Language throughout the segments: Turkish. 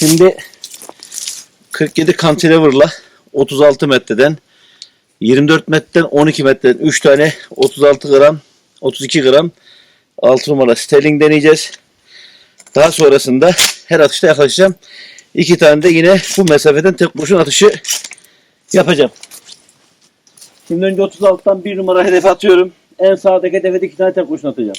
Şimdi 47 cantilever'la 36 metreden 24 metreden 12 metreden 3 tane 36 gram 32 gram 6 numara sterling deneyeceğiz. Daha sonrasında her atışta yaklaşacağım. İki tane de yine bu mesafeden tek kurşun atışı yapacağım. Şimdi önce 36'dan bir numara hedef atıyorum. En sağdaki hedefe de iki tane tek kurşun atacağım.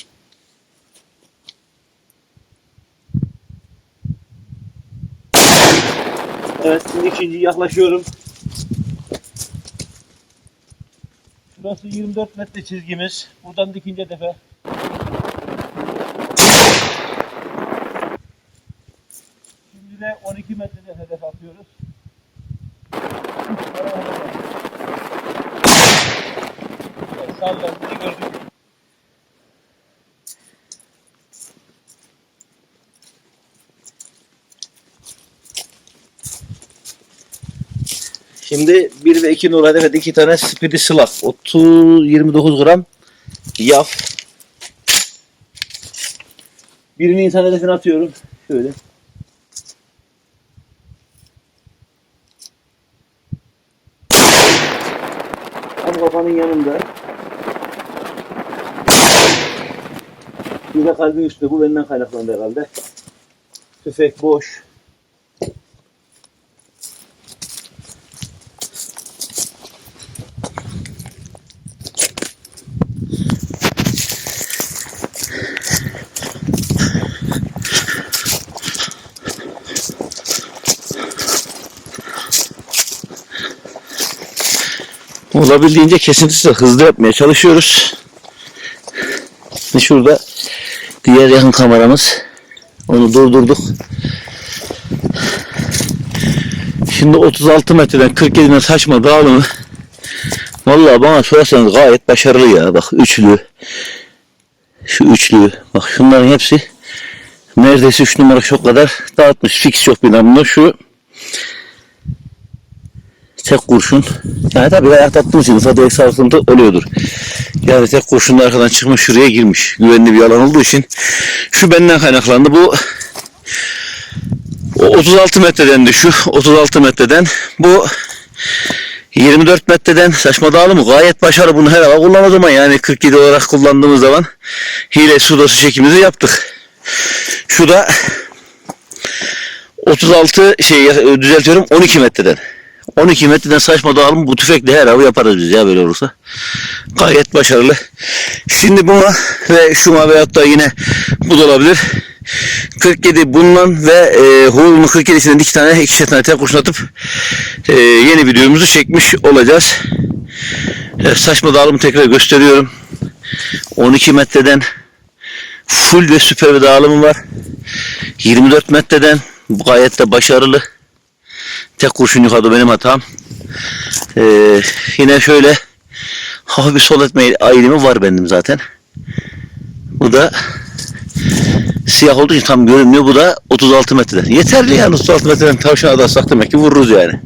Evet şimdi ikinci yaklaşıyorum. Şurası 24 metre çizgimiz. Buradan da ikinci hedefe. Şimdi de 12 metrede hedef atıyoruz. Evet, sallandığını gördük. Şimdi 1 ve 2 nur hedefede iki tane speedy slug. 30 29 gram yaf. Birini insan hedefine atıyorum. Şöyle. Tam kafanın yanında. Bir de kalbin üstünde. Bu benden kaynaklandı herhalde. Tüfek boş. Olabildiğince kesintisiz hızlı yapmaya çalışıyoruz. Şimdi şurada diğer yakın kameramız. Onu durdurduk. Şimdi 36 metreden 47'den saçma dağılımı Vallahi bana sorarsanız gayet başarılı ya. Bak üçlü. Şu üçlü. Bak şunların hepsi neredeyse 3 numara çok kadar dağıtmış. Fix yok bir namlu. Şu tek kurşun. Yani tabii ayak attığım için ufak direkt sarsıntı oluyordur. Yani tek kurşun da arkadan çıkmış şuraya girmiş. Güvenli bir alan olduğu için. Şu benden kaynaklandı. Bu o 36 metreden de şu 36 metreden bu 24 metreden saçma dağılımı gayet başarılı bunu her hava kullandığı zaman yani 47 olarak kullandığımız zaman hile sudası çekimizi yaptık. Şu da 36 şey düzeltiyorum 12 metreden. 12 metreden saçma dağılım bu tüfekle her avı yaparız biz ya böyle olursa. Gayet başarılı. Şimdi buna ve şuna veyahut da yine bu da olabilir. 47 bundan ve e, Huğul'un 47'sinden iki tane ikişer tane tek kurşun atıp e, yeni videomuzu çekmiş olacağız. Evet, saçma dağılımı tekrar gösteriyorum. 12 metreden full ve süper bir dağılımı var. 24 metreden gayet de başarılı. Tek kurşun yukarıda benim hatam. Ee, yine şöyle hafif bir sol etme eğilimi var benim zaten. Bu da siyah olduğu için tam görünmüyor. Bu da 36 metreden. Yeterli yani 36 metreden tavşana da atsak demek ki vururuz yani.